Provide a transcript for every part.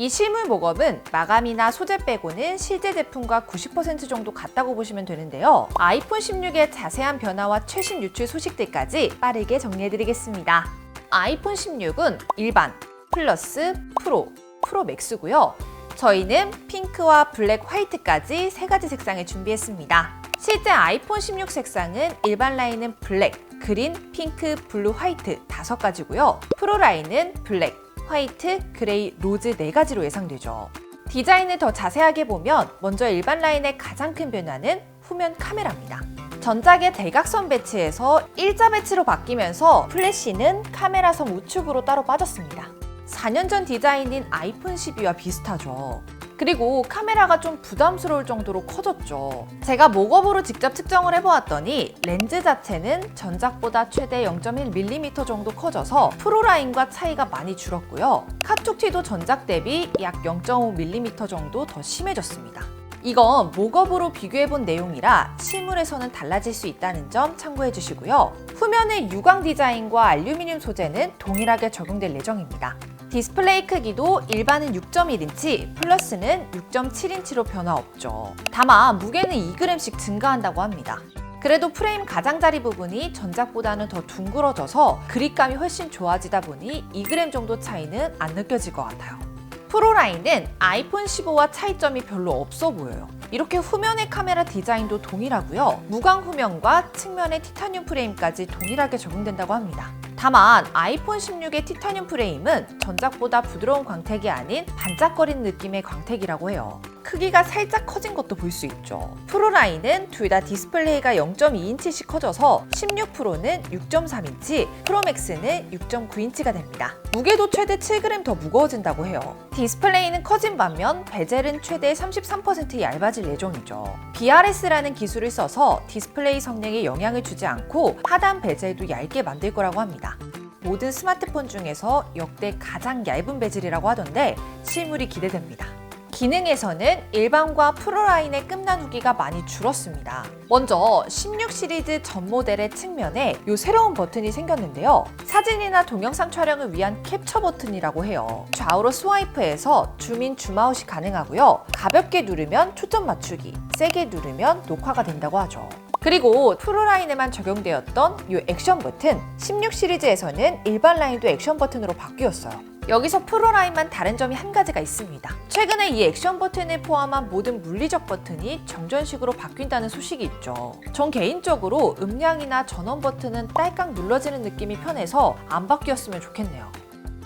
이 실물 모검은 마감이나 소재 빼고는 실제 제품과 90% 정도 같다고 보시면 되는데요. 아이폰 16의 자세한 변화와 최신 유출 소식들까지 빠르게 정리해드리겠습니다. 아이폰 16은 일반, 플러스, 프로, 프로 맥스고요. 저희는 핑크와 블랙, 화이트까지 세 가지 색상을 준비했습니다. 실제 아이폰 16 색상은 일반 라인은 블랙, 그린, 핑크, 블루, 화이트 다섯 가지고요. 프로 라인은 블랙, 화이트, 그레이, 로즈 네 가지로 예상되죠. 디자인을 더 자세하게 보면 먼저 일반 라인의 가장 큰 변화는 후면 카메라입니다. 전작의 대각선 배치에서 일자 배치로 바뀌면서 플래시는 카메라 섬 우측으로 따로 빠졌습니다. 4년 전 디자인인 아이폰 12와 비슷하죠. 그리고 카메라가 좀 부담스러울 정도로 커졌죠. 제가 목업으로 직접 측정을 해보았더니 렌즈 자체는 전작보다 최대 0.1mm 정도 커져서 프로라인과 차이가 많이 줄었고요. 카툭 티도 전작 대비 약 0.5mm 정도 더 심해졌습니다. 이건 목업으로 비교해본 내용이라 실물에서는 달라질 수 있다는 점 참고해 주시고요. 후면의 유광 디자인과 알루미늄 소재는 동일하게 적용될 예정입니다. 디스플레이 크기도 일반은 6.1인치, 플러스는 6.7인치로 변화 없죠. 다만 무게는 2g씩 증가한다고 합니다. 그래도 프레임 가장자리 부분이 전작보다는 더 둥그러져서 그립감이 훨씬 좋아지다 보니 2g 정도 차이는 안 느껴질 것 같아요. 프로 라인은 아이폰 15와 차이점이 별로 없어 보여요. 이렇게 후면의 카메라 디자인도 동일하고요. 무광 후면과 측면의 티타늄 프레임까지 동일하게 적용된다고 합니다. 다만 아이폰 16의 티타늄 프레임은 전작보다 부드러운 광택이 아닌 반짝거리는 느낌의 광택이라고 해요. 크기가 살짝 커진 것도 볼 수 있죠. 프로 라인은 둘 다 디스플레이가 0.2인치씩 커져서 16 프로는 6.3인치, 프로맥스는 6.9인치가 됩니다. 무게도 최대 7g 더 무거워진다고 해요. 디스플레이는 커진 반면 베젤은 최대 33% 얇아질 예정이죠. BRS라는 기술을 써서 디스플레이 성능에 영향을 주지 않고 하단 베젤도 얇게 만들 거라고 합니다. 모든 스마트폰 중에서 역대 가장 얇은 베젤이라고 하던데 실물이 기대됩니다. 기능에서는 일반과 프로 라인의 끝난 후기가 많이 줄었습니다. 먼저 16 시리즈 전 모델의 측면에 이 새로운 버튼이 생겼는데요. 사진이나 동영상 촬영을 위한 캡처 버튼이라고 해요. 좌우로 스와이프해서 줌인 줌아웃이 가능하고요. 가볍게 누르면 초점 맞추기, 세게 누르면 녹화가 된다고 하죠. 그리고 프로 라인에만 적용되었던 이 액션 버튼 16 시리즈에서는 일반 라인도 액션 버튼으로 바뀌었어요. 여기서 프로 라인만 다른 점이 한 가지가 있습니다. 최근에 이 액션 버튼을 포함한 모든 물리적 버튼이 정전식으로 바뀐다는 소식이 있죠. 전 개인적으로 음량이나 전원 버튼은 딸깍 눌러지는 느낌이 편해서 안 바뀌었으면 좋겠네요.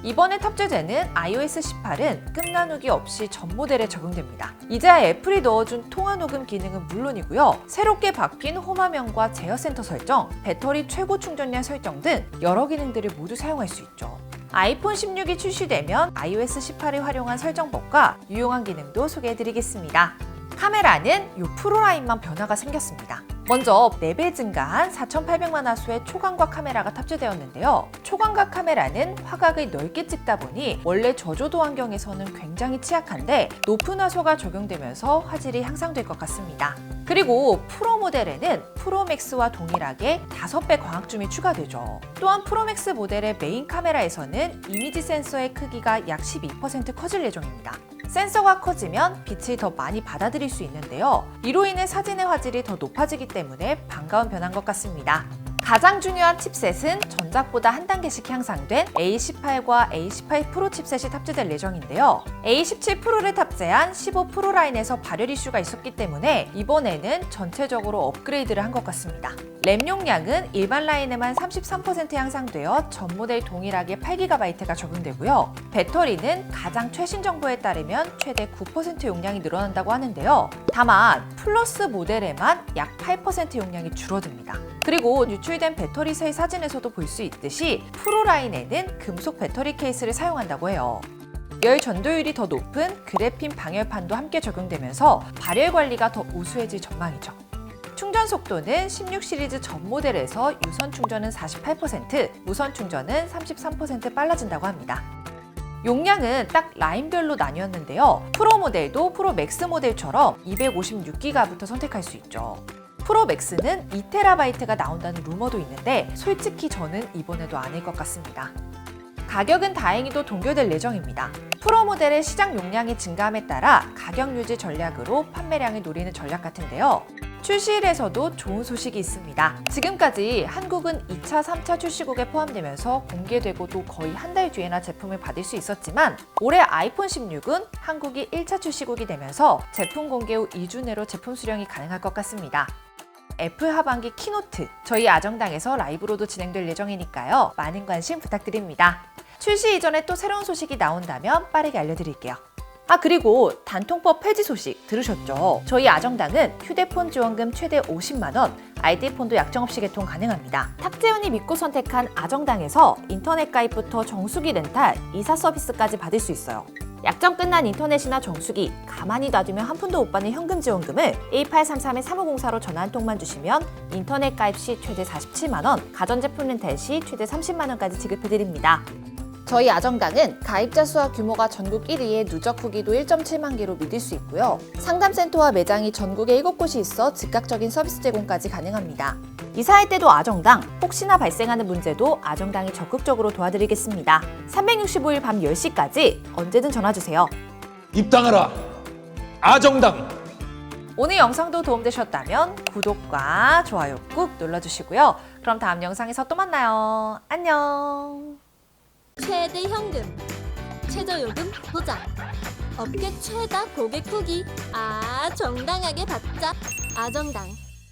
이번에 탑재되는 iOS 18은 끝난 후기 없이 전 모델에 적용됩니다. 이제야 애플이 넣어준 통화 녹음 기능은 물론이고요. 새롭게 바뀐 홈화면과 제어 센터 설정, 배터리 최고 충전량 설정 등 여러 기능들을 모두 사용할 수 있죠. 아이폰 16이 출시되면 iOS 18을 활용한 설정법과 유용한 기능도 소개해드리겠습니다. 카메라는 이 프로 라인만 변화가 생겼습니다. 먼저 4배 증가한 4800만 화소의 초광각 카메라가 탑재되었는데요. 초광각 카메라는 화각을 넓게 찍다 보니 원래 저조도 환경에서는 굉장히 취약한데 높은 화소가 적용되면서 화질이 향상될 것 같습니다. 그리고 프로 모델에는 프로맥스와 동일하게 5배 광학줌이 추가되죠. 또한 프로맥스 모델의 메인 카메라에서는 이미지 센서의 크기가 약 12% 커질 예정입니다. 센서가 커지면 빛을 더 많이 받아들일 수 있는데요. 이로 인해 사진의 화질이 더 높아지기 때문에 반가운 변화인 것 같습니다. 가장 중요한 칩셋은 전작보다 한 단계씩 향상된 A18과 A18 프로 칩셋이 탑재될 예정인데요. A17 프로를 탑재한 15 프로 라인에서 발열 이슈가 있었기 때문에 이번에는 전체적으로 업그레이드를 한 것 같습니다. 램 용량은 일반 라인에만 33% 향상되어 전 모델 동일하게 8GB가 적용되고요. 배터리는 가장 최신 정보에 따르면 최대 9% 용량이 늘어난다고 하는데요. 다만 플러스 모델에만 약 8% 용량이 줄어듭니다. 그리고 유출 된 배터리 셀 사진에서도 볼 수 있듯이 프로 라인에는 금속 배터리 케이스를 사용한다고 해요. 열 전도율이 더 높은 그래핀 방열판도 함께 적용되면서 발열 관리가 더 우수해질 전망이죠. 충전 속도는 16 시리즈 전 모델에서 유선 충전은 48%, 무선 충전은 33% 빨라진다고 합니다. 용량은 딱 라인별로 나뉘었는데요. 프로 모델도 프로 맥스 모델처럼 256기가부터 선택할 수 있죠. 프로 맥스는 2TB가 나온다는 루머도 있는데 솔직히 저는 이번에도 아닐 것 같습니다. 가격은 다행히도 동결될 예정입니다. 프로 모델의 시장 용량이 증가함에 따라 가격 유지 전략으로 판매량을 노리는 전략 같은데요. 출시일에서도 좋은 소식이 있습니다. 지금까지 한국은 2차, 3차 출시국에 포함되면서 공개되고도 거의 한 달 뒤에나 제품을 받을 수 있었지만 올해 아이폰 16은 한국이 1차 출시국이 되면서 제품 공개 후 2주 내로 제품 수령이 가능할 것 같습니다. 애플 하반기 키노트 저희 아정당에서 라이브로도 진행될 예정이니까요. 많은 관심 부탁드립니다. 출시 이전에 또 새로운 소식이 나온다면 빠르게 알려드릴게요. 아 그리고 단통법 폐지 소식 들으셨죠? 저희 아정당은 휴대폰 지원금 최대 50만 원, 아이디폰도 약정 없이 개통 가능합니다. 탁재훈이 믿고 선택한 아정당에서 인터넷 가입부터 정수기 렌탈, 이사 서비스까지 받을 수 있어요. 약정 끝난 인터넷이나 정수기, 가만히 놔두면 한 푼도 못 받는 현금 지원금을 1833-3504로 전화 한 통만 주시면 인터넷 가입 시 최대 47만 원, 가전제품 렌탈 시 최대 30만 원까지 지급해드립니다. 저희 아정당은 가입자 수와 규모가 전국 1위의 누적 후기도 1.7만 개로 믿을 수 있고요. 상담센터와 매장이 전국에 7곳이 있어 즉각적인 서비스 제공까지 가능합니다. 이사할 때도 아정당, 혹시나 발생하는 문제도 아정당이 적극적으로 도와드리겠습니다. 365일 밤 10시까지 언제든 전화주세요. 입당하라 아정당 오늘 영상도 도움되셨다면 구독과 좋아요 꾹 눌러주시고요. 그럼 다음 영상에서 또 만나요. 안녕. 최대 현금, 최저 요금 보장, 업계 최다 고객 후기, 아 정당하게 받자, 아정당.